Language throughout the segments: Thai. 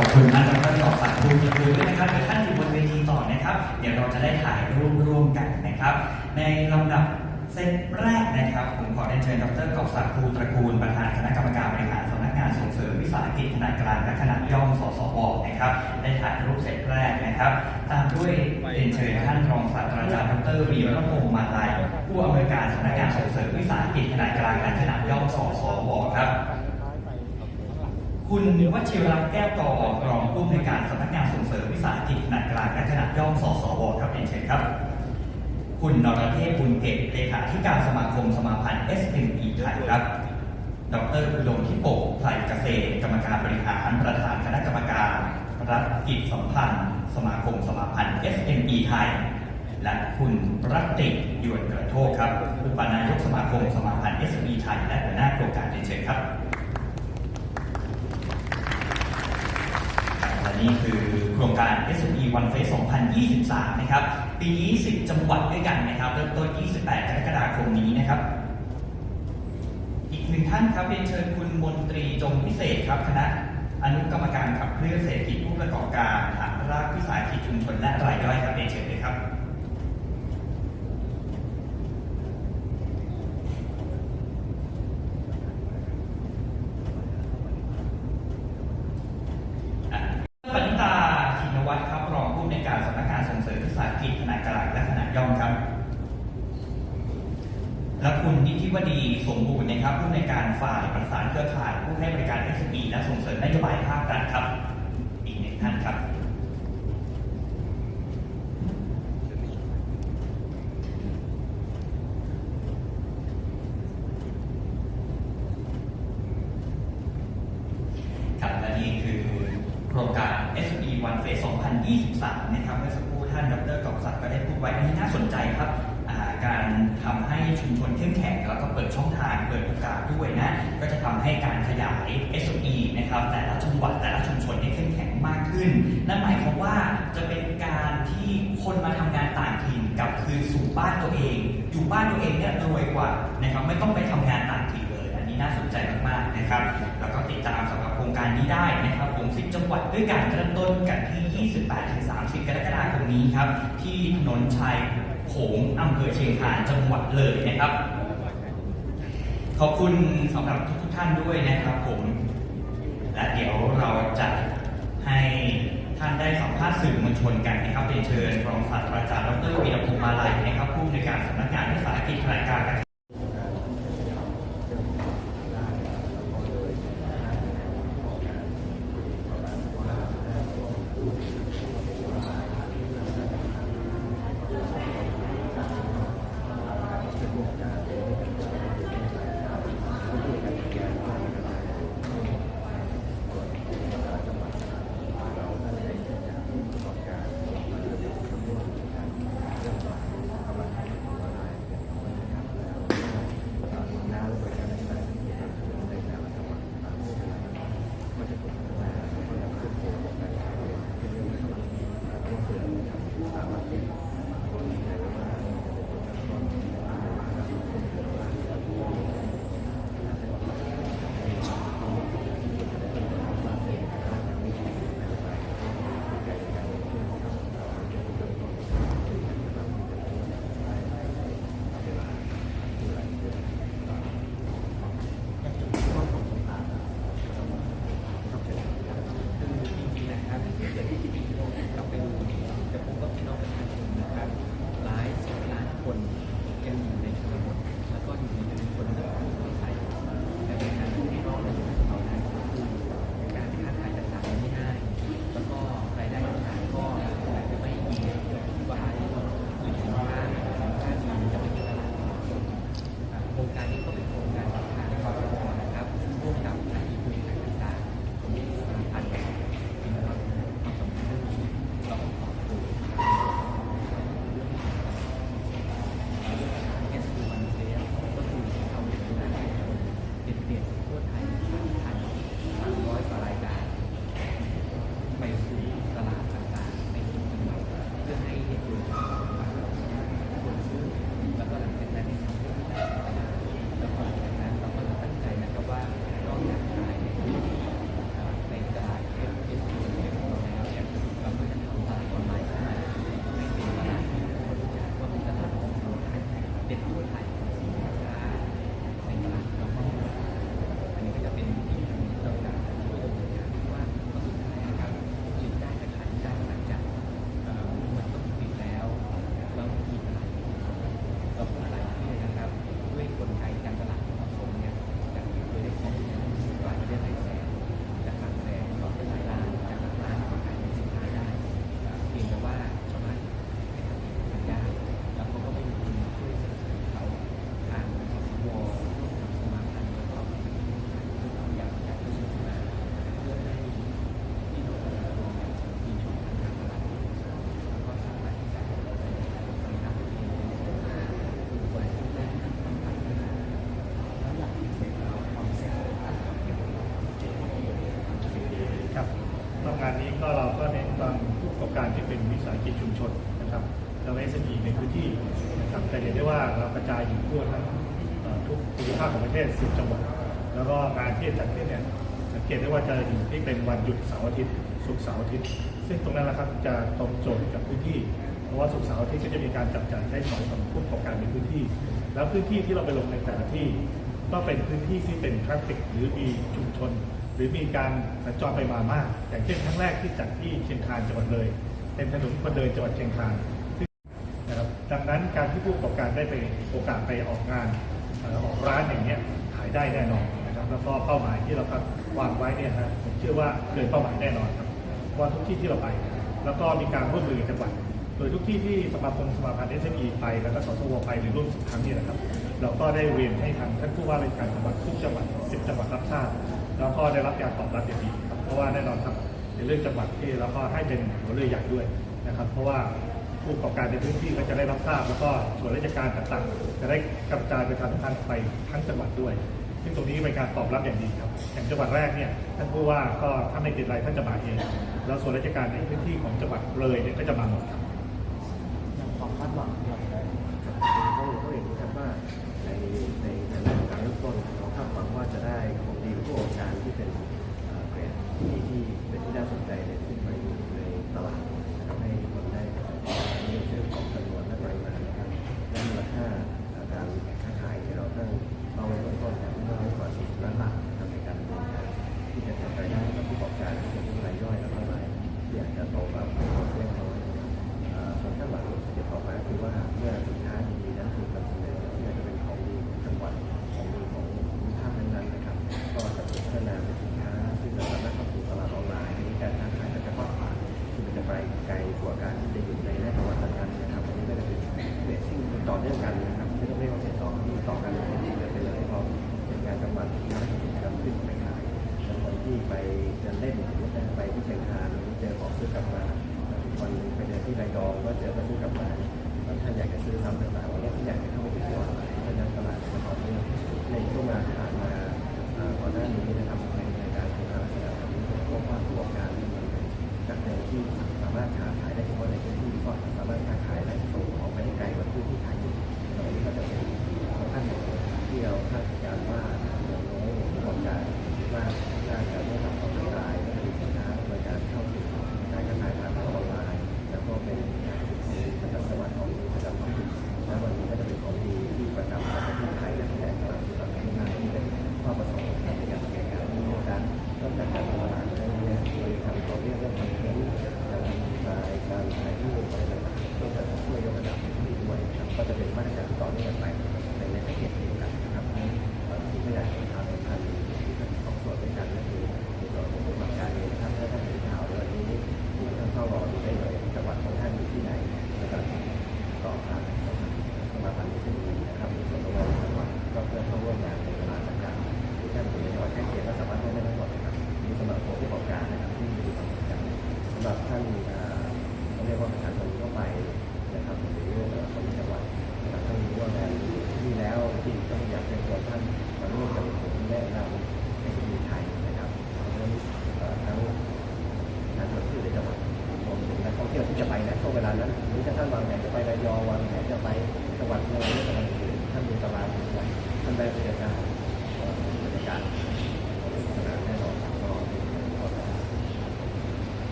กอบสักดิ์คุณดูด้วยนะครับเดี๋ยวท่านอยู่บนเวทีต่อนะครับ เดี๋ยวเราจะได้ถ่ายรูปร่วมกันนะครับ ในลำดับเซตแรกนะครับ ผมขอเรียนเชิญดรกอบศักดิ์ภูตระกูลประธานคณะกรรมการบริหารสำนักงานส่งเสริมวิสาหกิจขนาดกลางและขนาดย่อมสสวนะครับได้ถ่ายรูปเซตแรกนะครับ ตามด้วยเรียนเชิญท่านรองศาสตราจารย์ดรวีรพงษ์มาลัยผู้อำนวยการสำนักงานส่งเสริมวิสาหกิจขนาดกลางและขนาดย่อมสสวครับ คุณวชิรัตน์แก้วกอรองผู้อำนวยการสำนักงานส่งเสริมวิสาหกิจขนาดกลางและขนาดย่อมสสวครับเรียนเชิญครับ คุณนรเทพบุญเกตเลขาธิการสมาคมสมาพันธ์ SME ไทยครับ ดรอุดมทิปกไพรเกษตรกรรมการบริหารประธานคณะกรรมการรัฐกิจสัมพันธ์ สมาคมสมาพันธ์ SME ไทย และคุณรัตติยวนกระโทกครับอุปนายกสมาคมสมาพันธ์ SME ไทยและหัวหน้าโครงการเรียนเชิญครับ และ นี่คือโครงการ SME One Face 2023 นะครับ ปีนี้ 10 จังหวัดด้วยกันนะครับเริ่มต้น 28 กรกฎาคมนี้นะครับ อีกหนึ่งท่านครับเรียนเชิญคุณมนตรีจงพิเศษครับคณะอนุกรรมการขับเคลื่อนเศรษฐกิจผู้ประกอบการฐานรากวิสาหกิจชุมชนและรายย่อยครับเรียนเชิญเลยครับ ปณิตาชินวัตรครับรองผู้อำนวยการสำนักงานส่งเสริมวิสาหกิจขนาดกลางและขนาดย่อมครับ และคุณนิติวดีสมบูรณ์นะครับผู้อำนวยการฝ่ายประสาน เครือข่ายผู้ให้บริการ SME และส่งเสริมนโยบายภาครัฐครับ อีกหนึ่งท่านครับ ครับและนี่คือโครงการ SME One Face 2023 นะครับเมื่อสักครู่ท่านดรกอบศักดิ์ก็ได้พูดไว้อันนี้น่าสนใจครับอ่าการทำให้ชุมชนเข้มแข็งแล้วก็เปิดช่องทางเปิดโอกาสด้วยนะ ก็จะทำให้การขยาย SME นะครับแต่ละ จังหวัดแต่ละชุมชนให้เข้มแข็งมากขึ้น นั่นหมายความว่าจะเป็นการที่คนมาทำงานต่างถิ่นกลับคืนสู่บ้านตัวเอง อยู่บ้านตัวเองเนี่ยรวยกว่านะครับไม่ต้องไปทำงานต่างถิ่นเลย อันนี้น่าสนใจมากๆนะครับ แล้วก็ติดตามสำหรับโครงการนี้ได้นะครับผม10จังหวัดด้วยกันเริ่มต้นกันที่ 28-30 กรกฎาคมนี้ครับที่ถนนชัยโขงอำเภอเชียงคานจังหวัดเลยนะครับขอบคุณสำหรับทุกท่านด้วยนะครับผม และเดี๋ยวเราจะให้ท่านได้สัมภาษณ์สื่อมวลชนกันนะครับเป็นเชิญรองศาสตราจารย์ดรวีรพงษ์มาลัยนะครับผู้อำนวยการสำนักงานวิสาหกิจขนาดการ ศ 10 จังหวัด แล้วก็งานที่จัดขึ้นเนี่ยสังเกตได้ว่าจะอยู่ที่เป็นวันหยุดเสาร์อาทิตย์ศุกร์เสาร์อาทิตย์ ซึ่งตรงนั้นแหละครับจะตรงโจทย์กับพื้นที่ เพราะว่าศุกร์เสาร์อาทิตย์ก็จะมีการจับจ่ายใช้สอยของผู้ประกอบการในพื้นที่ แล้วพื้นที่ที่เราไปลงในแต่ละที่ ก็เป็นพื้นที่ที่เป็นทราฟฟิกหรือมีชุมชน หรือมีการสัญจรไปมามากอย่างเช่นครั้งแรกที่จัดที่เชียงคานจังหวัดเลย เป็นถนนคนเดินจังหวัดเชียงคานนะครับดังนั้นการที่ผู้ประกอบการได้ไปโอกาสไปออกงาน ร้านอย่างเงี้ยขายได้แน่นอนนะครับ แล้วก็เป้าหมายที่เราครับวางไว้เนี่ยฮะผมเชื่อว่าเกินเป้าหมายแน่นอนครับว่าทุกที่ที่เราไป แล้วก็มีการร่วมมือกับจังหวัดโดยทุกที่ที่สมาคมสมาพันธ์ SME ไปแล้วก็สสวไปหรือร่วมสิบครั้งนี้นะครับ เราก็ได้เรียนให้ทางท่านผู้ว่าราชการจังหวัดทุกจังหวัด10จังหวัดรับทราบแล้วก็ได้รับการตอบรับอย่างดีครับเพราะว่าแน่นอนครับในเรื่องจังหวัดที่แล้วก็ให้เป็นหัวเรือใหญ่ด้วยนะครับ เพราะว่า ผู้ประกอบการในพื้นที่ก็จะได้รับทราบ แล้วก็ส่วนราชการต่างๆ จะได้กระจายไปทางทางไปทั้งจังหวัดด้วย ซึ่งตรงนี้เป็นการตอบรับอย่างดีครับอย่างจังหวัดแรกเนี่ยท่านผู้ว่าก็ถ้าไม่ติดอะไรท่านจะมาเองแล้วส่วนราชการในพื้นที่ของจังหวัดเลยเนี่ยก็จะมาหมดครับ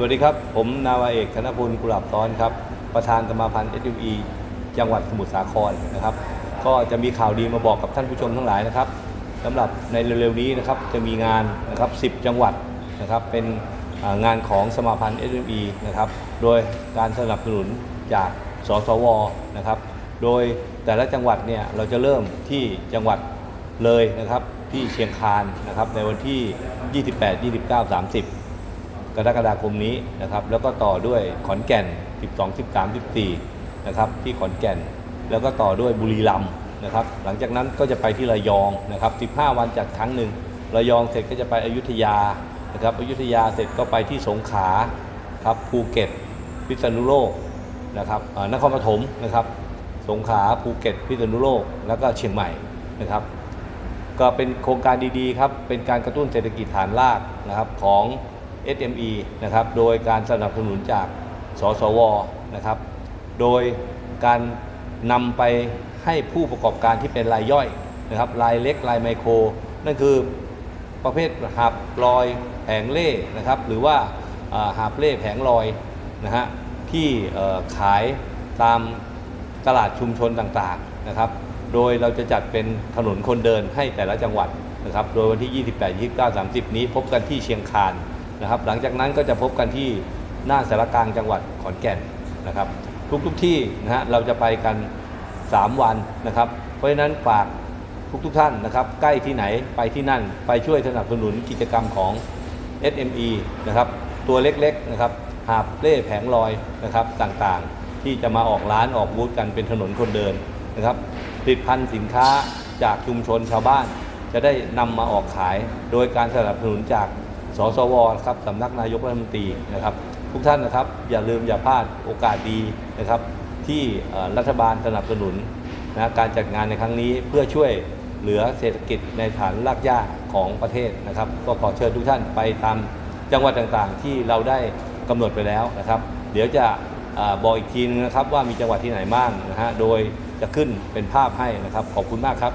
สวัสดีครับ ผมนาวาเอกธนพลกุหลาบซ้อนครับ ประธานสมาพันธ์ SME จังหวัดสมุทรสาครนะครับ ก็จะมีข่าวดีมาบอกกับท่านผู้ชมทั้งหลายนะครับสำหรับในเร็วๆนี้นะครับจะมีงานนะครับ 10 จังหวัดนะครับเป็นงานของสมาพันธ์ SME นะครับโดยการสนับสนุนจากสสวนะครับโดยแต่ละจังหวัดเนี่ยเราจะเริ่มที่จังหวัดเลยนะครับที่เชียงคานนะครับในวันที่ 28 29 30 กรกฎาคมนี้นะครับ แล้วก็ต่อด้วยขอนแก่น 12 13 14นะครับที่ขอนแก่น แล้วก็ต่อด้วยบุรีรัมย์นะครับ หลังจากนั้นก็จะไปที่ระยองนะครับ 15 วันจัดครั้งหนึ่งระยองเสร็จก็จะไปอยุธยานะครับ อยุธยาเสร็จก็ไปที่สงขลาครับภูเก็ต พิษณุโลกนะครับอ่อนครปฐมนะครับ สงขลาภูเก็ต พิษณุโลก แล้วก็เชียงใหม่นะครับ ก็เป็นโครงการดีๆครับเป็นการกระตุ้นเศรษฐกิจฐานรากนะครับของ SME นะครับ โดยการสนับสนุนจากสสวนะครับ โดยการนำไปให้ผู้ประกอบการที่เป็นรายย่อยนะครับรายเล็กรายไมโคร นั่นคือประเภทหาบลอยแผงเล่นะครับ หรือว่าหาบเล่แผงลอยนะฮะที่ขายตามตลาดชุมชนต่างๆนะครับ โดยเราจะจัดเป็นถนนคนเดินให้แต่ละจังหวัดนะครับ โดยวันที่ 28 29 30 นี้พบกันที่เชียงคาน นะครับ หลังจากนั้นก็จะพบกันที่หน้าสารกลางจังหวัดขอนแก่นนะครับ ทุกๆทที่นะฮะเราจะไปกัน 3 วันนะครับ เพราะฉะนั้นฝากทุกๆทท่านนะครับ ใกล้ที่ไหนไปที่นั่นไปช่วยสนับสนุนกิจกรรมของ SME นะครับ ตัวเล็กๆนะครับหาบเล่แผงลอยนะครับต่างๆ ที่จะมาออกร้านออกบูธกันเป็นถนนคนเดินนะครับผลิตภัณฑ์สินค้าจากชุมชนชาวบ้าน จะได้นำมาออกขายโดยการสนับสนุนจาก สสวครับสำนักนายกรัฐมนตรีนะครับ ทุกท่านนะครับ อย่าลืมอย่าพลาดโอกาสดีนะครับ ที่รัฐบาลสนับสนุนนะการจัดงานในครั้งนี้เพื่อช่วยเหลือเศรษฐกิจในฐานรากหญ้าของประเทศนะครับ ก็ขอเชิญทุกท่านไปตามจังหวัดต่างๆ ที่เราได้กำหนดไปแล้วนะครับ เดี๋ยวจะบอกอีกทีนึงนะครับว่ามีจังหวัดที่ไหนบ้างนะฮะโดยจะขึ้นเป็นภาพให้นะครับ ขอบคุณมากครับ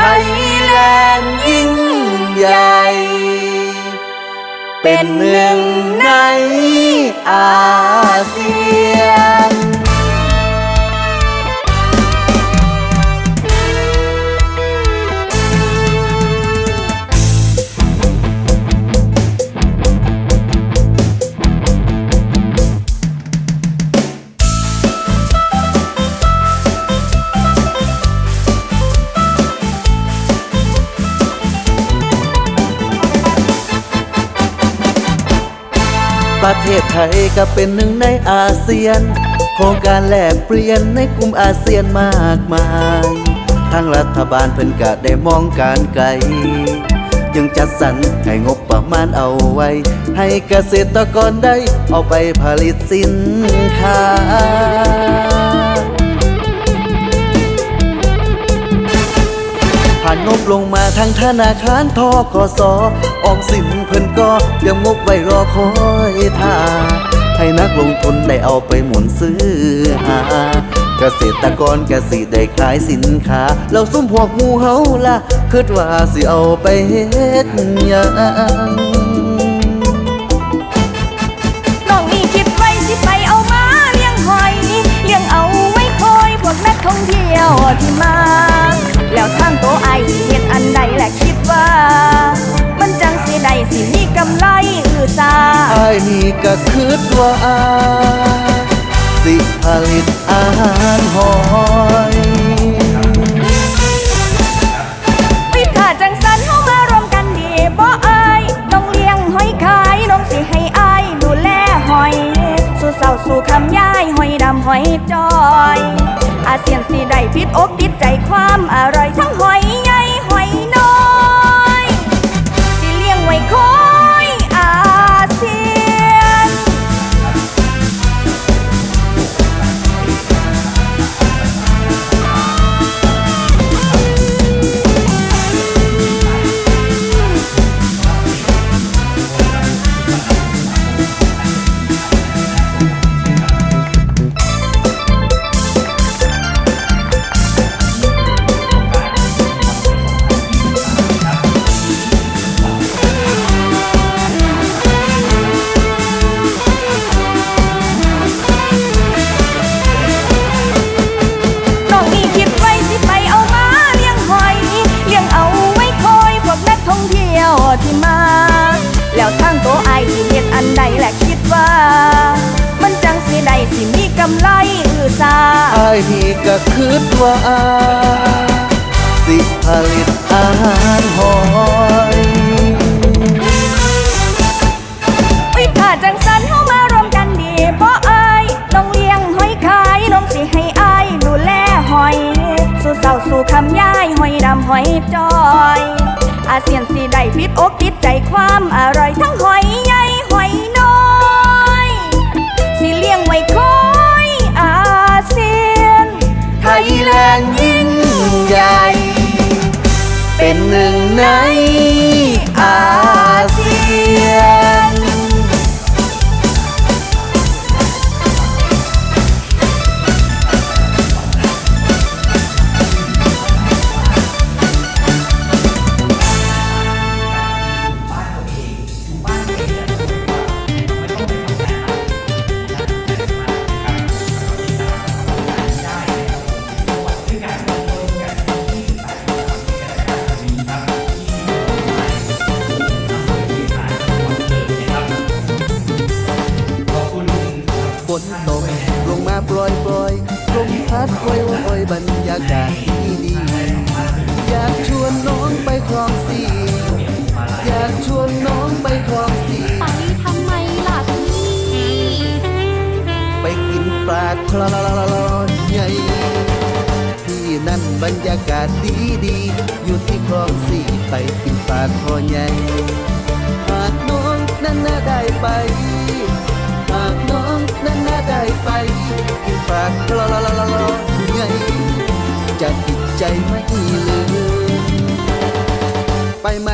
ทยแลนด์ยิ่งใหญ่ เป็นหนึ่งในอาเซียน ศไทยก็เป็นหนึ่งในอาเซียน โครงการแลกเปลี่ยนในกลุ่มอาเซียนมากมายทางรัฐบาลเพิ่นก็ได้มองการไกลยังจัดสรรให้งบประมาณเอาไว้ ให้เกษตรกรได้เอาไปผลิตสินค้าานงบลงมาทางธนาคารทกสอออมสินเพิ่นก็เตรียมงบไว้รอคอยท่าให้นักลงทุนได้เอาไปหมุนซื้อหาเกษตรกรกสิได้ขายสินค้าเราซุ่มพวกหมูเฮาล่ะคิดว่าสิเอาไปเฮ็ดหยังน้องนี่คิดไว้สิไปเอามาเลี้ยงหอยเลี้ยงเอาไว้คอยพวกนักท่องเที่ยวที่มา แล้วทางโตไอายสิเฮ็ดอันใดและคิดว่า มันจังสิได้สิมีกำไรอือซาอายนี่ก็คิดว่าอายสิผลิตอาหารหอยวิถ้าจังสันเฮามารวมกันดีบ่อายต้องเลี้ยงหอยขายน้องสิให้อายดูแลหอย สู่เศร้าสู่คำย้ายหอยดำหอยจอย อาเซียนสิ ปิดอกติดใจความอร่อยทั้งหอย บรรยากาศดีดีอยากชวนน้องไปคลองสีอยากชวนน้องไปคลองสีไปทำไมล่ะพี่ ไปกินปลาคลอใหญ่ที่นั่นบรรยากาศดีดีอยู่ที่คลองสี่ไปกินปลาคอใหญ่หากน้องนั้นน่าได้ไปหากน้องนั้นน่าได้ไปกินปลาคลอใหญ่ จะติดใจไม่ลืมไปไหม